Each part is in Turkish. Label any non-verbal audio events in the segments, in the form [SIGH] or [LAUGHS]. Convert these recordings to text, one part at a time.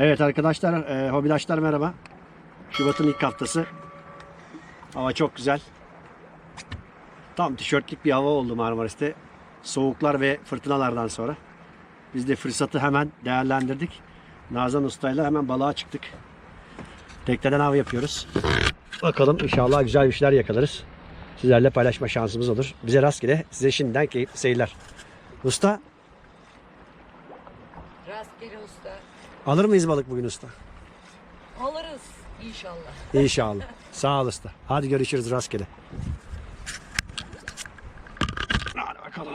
Evet arkadaşlar, e, hobidaşlar merhaba. Şubat'ın ilk haftası. Hava çok güzel. Tam tişörtlük bir hava oldu Marmaris'te. Soğuklar ve fırtınalardan sonra. Biz de fırsatı hemen değerlendirdik. Nazan Usta'yla hemen balığa çıktık. Tekneden av yapıyoruz. Bakalım inşallah güzel bir şeyler yakalarız. Sizlerle paylaşma şansımız olur. Bize rastgele, size şimdiden keyifli seyirler. Usta, Rastgele usta. Alır mıyız balık bugün usta? Alırız inşallah. İnşallah. [LAUGHS] Sağ ol usta. Hadi görüşürüz rastgele. Hadi bakalım.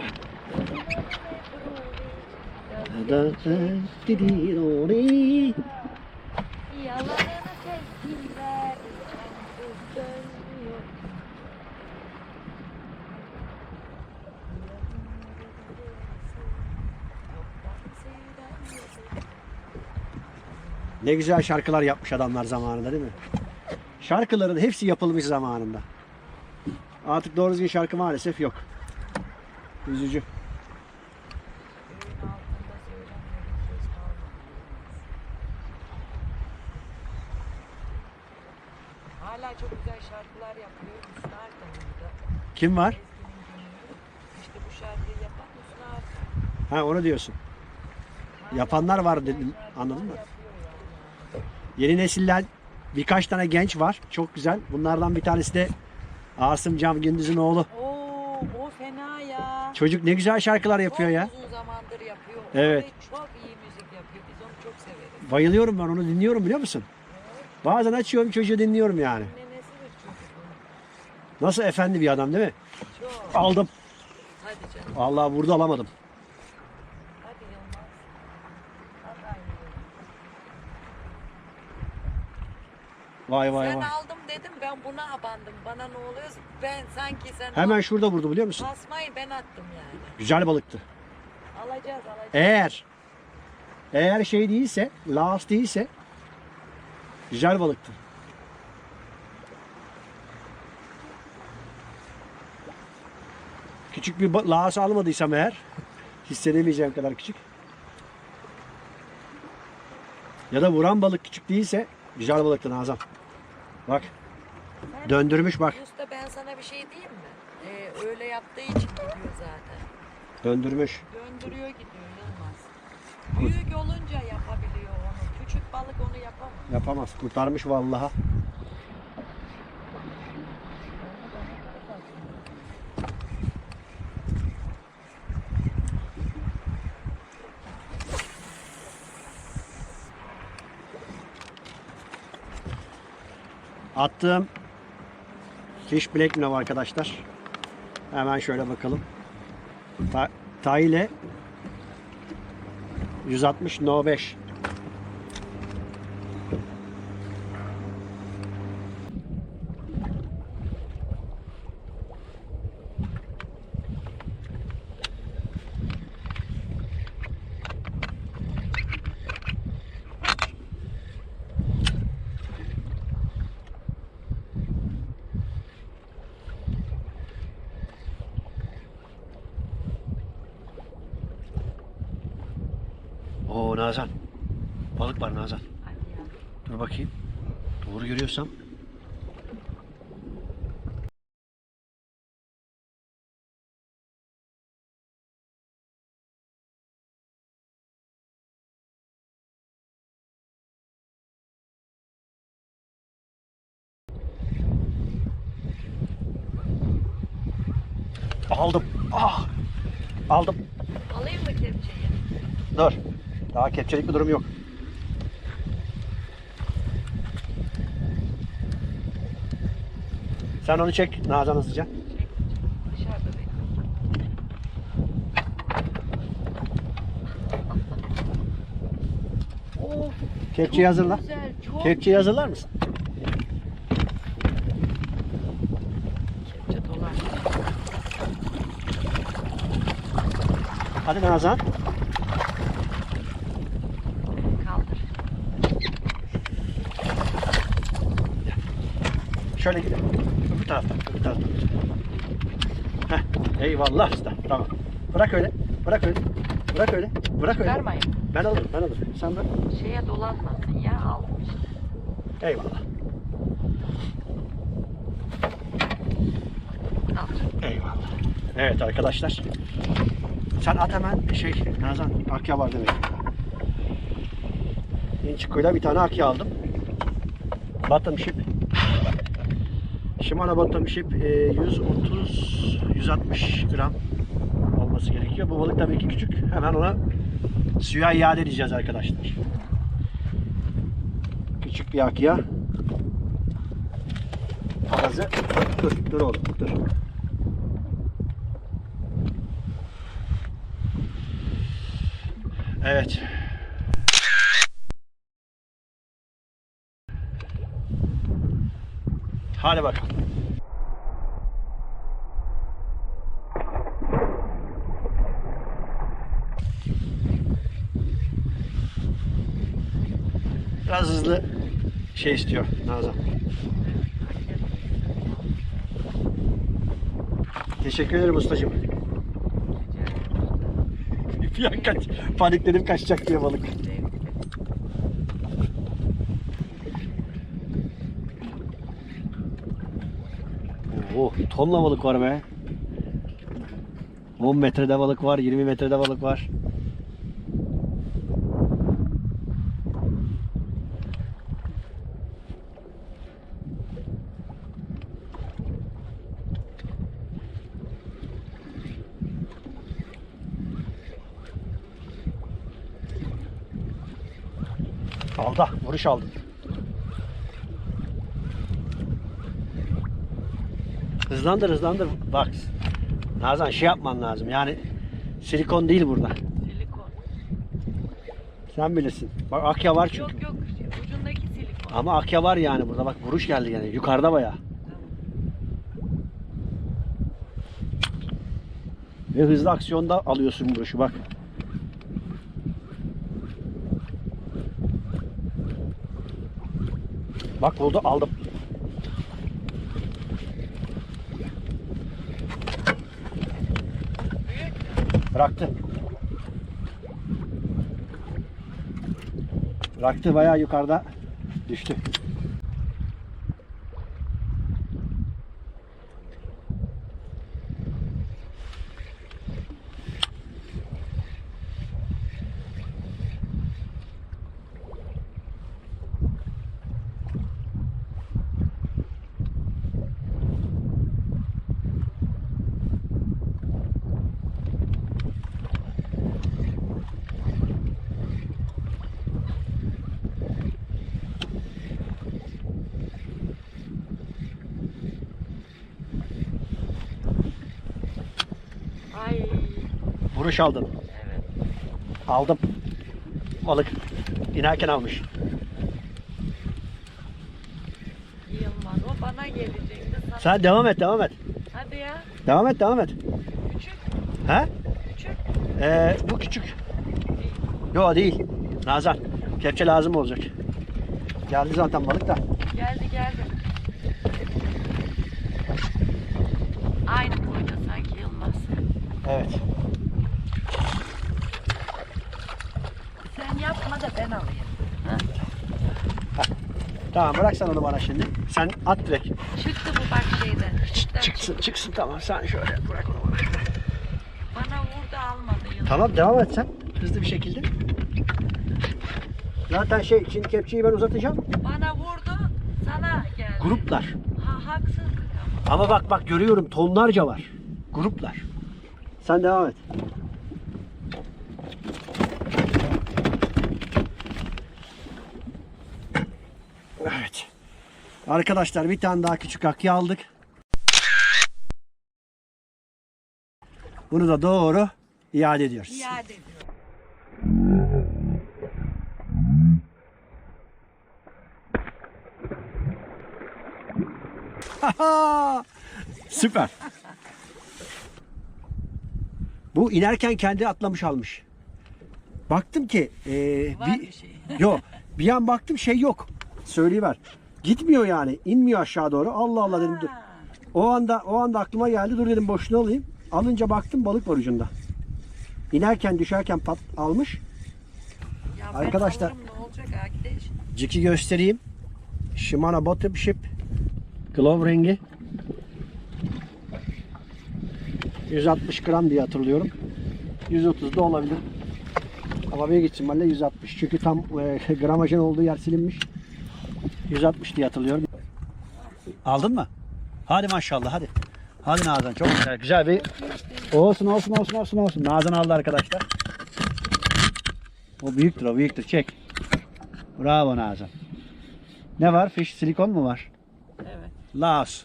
Ne güzel şarkılar yapmış adamlar zamanında değil mi? Şarkıların hepsi yapılmış zamanında. Artık doğru düzgün şarkı maalesef yok. Üzücü. Hala çok güzel şarkılar yapıyor. Hüsnü. Kim var? İşte bu şarkıyı yapan Hüsnü. Ha onu diyorsun. Yapanlar var dedim. Anladın mı? Yeni nesiller birkaç tane genç var. Çok güzel. Bunlardan bir tanesi de Asım Cam Gündüz'ün oğlu. Oo, o fena ya. Çocuk ne güzel şarkılar yapıyor çok ya. uzun zamandır yapıyor. O Evet. ve çok iyi müzik yapıyor. Biz onu çok severiz. Bayılıyorum ben onu dinliyorum biliyor musun? Bazen açıyorum çocuğu dinliyorum yani. Nasıl efendi bir adam değil mi? Çok. Aldım. Hadi canım. Vallahi burada alamadım. Hadi Yılmaz. Hadi aynı Vay vay Sen vay. aldım dedim ben buna abandım. Bana ne oluyor? Ben sanki sen Hemen al- şurada vurdu biliyor musun? Tasmayı ben attım yani. Güzel balıktı. Alacağız alacağız. Eğer eğer şey değilse, laos değilse güzel balıktı. Küçük bir ba- laos almadıysam eğer hissedemeyeceğim kadar küçük. Ya da vuran balık küçük değilse güzel balıktı Nazan. Bak Sen- döndürmüş bak Usta ben sana bir şey diyeyim mi? Ee, öyle yaptığı için gidiyor zaten. döndürmüş. Döndürüyor gidiyor Yılmaz. Büyük olunca yapabiliyor onu. Küçük balık onu yapamaz. Yapamaz. Kurtarmış vallaha. Attığım fish black minnow arkadaşlar. Hemen şöyle bakalım. Ta, ta ile 160 no 5. Oo Nazan. Balık var Nazan. Dur bakayım. Doğru görüyorsam. Aldım. Ah! Aldım. Alayım mı kepçeyi? Dur. Daha kepçelik bir durum yok. Sen onu çek Nazan hızlıca. Kepçeyi hazırla. güzel çok Kepçeyi hazırlar mısın? Kepçe dolar. Hadi Nazan. Şöyle gidelim. Bu taraftan. Bu taraftan. Heh, eyvallah usta. Tamam. Bırak öyle. Bırak öyle. Bırak öyle. Bırak öyle. Çıkarmayın. Ben alırım ben alırım. Sen bırak. Şeye dolanmasın ya işte. Eyvallah. Al. Eyvallah. Evet arkadaşlar. Sen at hemen şey Nazan akya var demek. İnçiko'yla bir tane akya aldım. Bottom ship. Shimano bottom ship e, 130 160 gram olması gerekiyor. Bu balık tabii ki küçük. Hemen ona suya iade edeceğiz arkadaşlar. Küçük bir akya. Gazı. Dur, dur oğlum, dur. Evet. Hadi bakalım. Biraz hızlı şey istiyor Nazan. Teşekkür ederim ustacığım. [LAUGHS] Bir an kaç, panikledim kaçacak diye balık. Oo, tonla balık var be. 10 metrede balık var, 20 metrede balık var. Alda, vuruş aldım. Hızlandır hızlandır. Bak. Nazan şey yapman lazım. Yani silikon değil burada. Silikon. Sen bilirsin. Bak akya var çünkü. Yok yok şey, ucundaki silikon. Ama akya var yani burada. Bak vuruş geldi yani. Yukarıda baya. Ve hızlı aksiyonda alıyorsun vuruşu bak. Bak oldu aldım. Bıraktı. Bıraktı bayağı yukarıda düştü. Ay. Vuruş aldın. Evet. Aldım. Balık inerken almış. Yılmaz. O bana gelecekti. Sana... Sen devam et, devam et. Hadi ya. Devam et, devam et. Küçük. He? Küçük. Ee, bu küçük. Yok değil. Nazan. Kepçe lazım olacak. Geldi zaten balık da. Geldi geldi. Aynı boyda sanki Yılmaz. Evet. Sen yapma da ben alayım. Tamam bırak sen onu bana şimdi. Sen at direkt. Çıktı bu bak şeyden. Çıktı. Çıksın, çıksın tamam. Sen şöyle bırak onu bana. Bana vurdu almadı Yılmaz. Tamam devam et sen. Hızlı bir şekilde. Zaten şey, şimdi kepçeyi ben uzatacağım. Bana vurdu. Sana geldi. Gruplar. Ha, haksızlık ama. Ama bak bak görüyorum tonlarca var. Gruplar. Sen devam et. Evet. Arkadaşlar bir tane daha küçük akya aldık. Bunu da doğru iade ediyoruz. İade ediyor. [LAUGHS] Süper. Bu inerken kendi atlamış almış. Baktım ki e, Var bir, bir şey. [LAUGHS] yok bir an baktım şey yok. Söyleyiver. Gitmiyor yani. inmiyor aşağı doğru. Allah Allah dedim dur. O anda o anda aklıma geldi. Dur dedim boşluğu alayım. Alınca baktım balık var ucunda. İnerken düşerken pat almış. ben Arkadaşlar alırım, ne olacak arkadaş? Ciki göstereyim. Shimano Bottom Ship. Glove rengi. 160 gram diye hatırlıyorum. 130 da olabilir. Ama büyük ihtimalle 160. Çünkü tam e, [LAUGHS] gramajın olduğu yer silinmiş. 160 diye hatırlıyorum. Aldın mı? Hadi maşallah hadi. Hadi Nazan çok güzel. Güzel bir olsun olsun olsun olsun olsun. Nazan aldı arkadaşlar. O büyüktür o büyüktür. Çek. Bravo Nazan. Ne var? Fiş silikon mu var? Evet. Laos.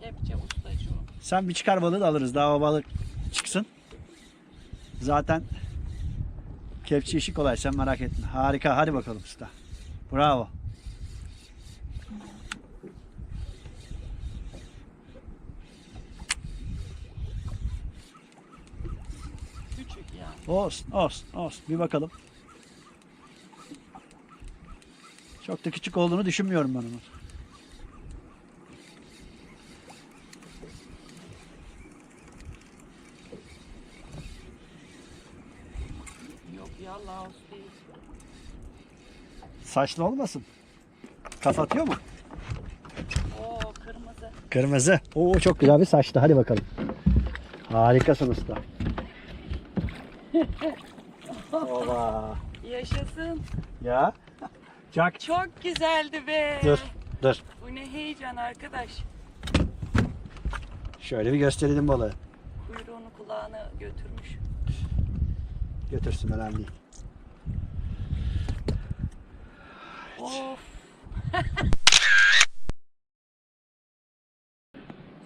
Kepçe ustacığım. Sen bir çıkar balığı da alırız. Daha balık çıksın. Zaten kepçe işi kolay. Sen merak etme. Harika. Hadi bakalım usta. Bravo. Küçük ya. Olsun, olsun, olsun. Bir bakalım. Çok da küçük olduğunu düşünmüyorum ben onun. Yok ya Laos değil. Saçlı olmasın. Kafa atıyor mu? Oo kırmızı. Kırmızı. Oo çok güzel bir saçlı. Hadi bakalım. Harikasın usta. [LAUGHS] Oba. Yaşasın. Ya. Çak. Çok güzeldi be. Dur. Dur. Bu ne heyecan arkadaş. Şöyle bir gösterelim balığı. Kuyruğunu kulağına götürmüş. Götürsün önemli değil. Of. [LAUGHS]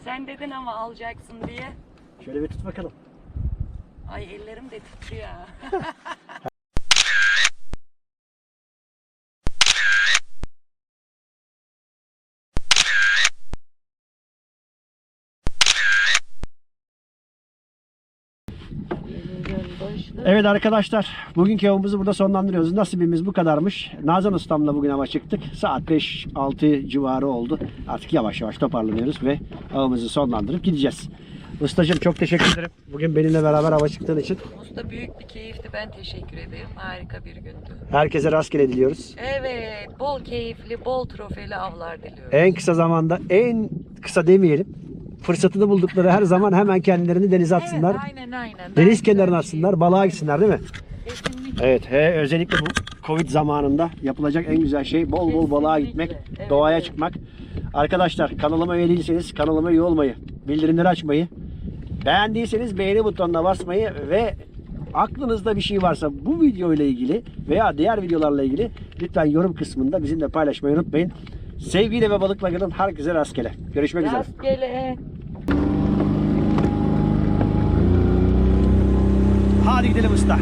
Sen dedin ama alacaksın diye. Şöyle bir tut bakalım. Ay ellerim de titriyor. [LAUGHS] ha. Evet arkadaşlar bugünkü avımızı burada sonlandırıyoruz. Nasibimiz bu kadarmış. Nazan ustamla bugün hava çıktık. Saat 5-6 civarı oldu. Artık yavaş yavaş toparlanıyoruz ve avımızı sonlandırıp gideceğiz. Ustacığım çok teşekkür ederim. Bugün benimle beraber hava çıktığın için. Usta büyük bir keyifti. Ben teşekkür ederim. Harika bir gündü. Herkese rastgele diliyoruz. Evet, bol keyifli, bol trofeli avlar diliyorum. En kısa zamanda en kısa demeyelim. Fırsatını buldukları her zaman hemen kendilerini denize atsınlar. Evet, aynen aynen. Deniz kenarına atsınlar, balığa gitsinler değil mi? Kesinlikle. Evet, he, özellikle bu Covid zamanında yapılacak en güzel şey bol bol balığa gitmek, evet, doğaya evet. çıkmak. Arkadaşlar kanalıma üye değilseniz kanalıma üye olmayı, bildirimleri açmayı, beğendiyseniz beğeni butonuna basmayı ve aklınızda bir şey varsa bu video ile ilgili veya diğer videolarla ilgili lütfen yorum kısmında bizimle paylaşmayı unutmayın. Sevgiyle ve balıkla kalın. Herkese rastgele. Görüşmek üzere. Rastgele. Hadi gidelim usta.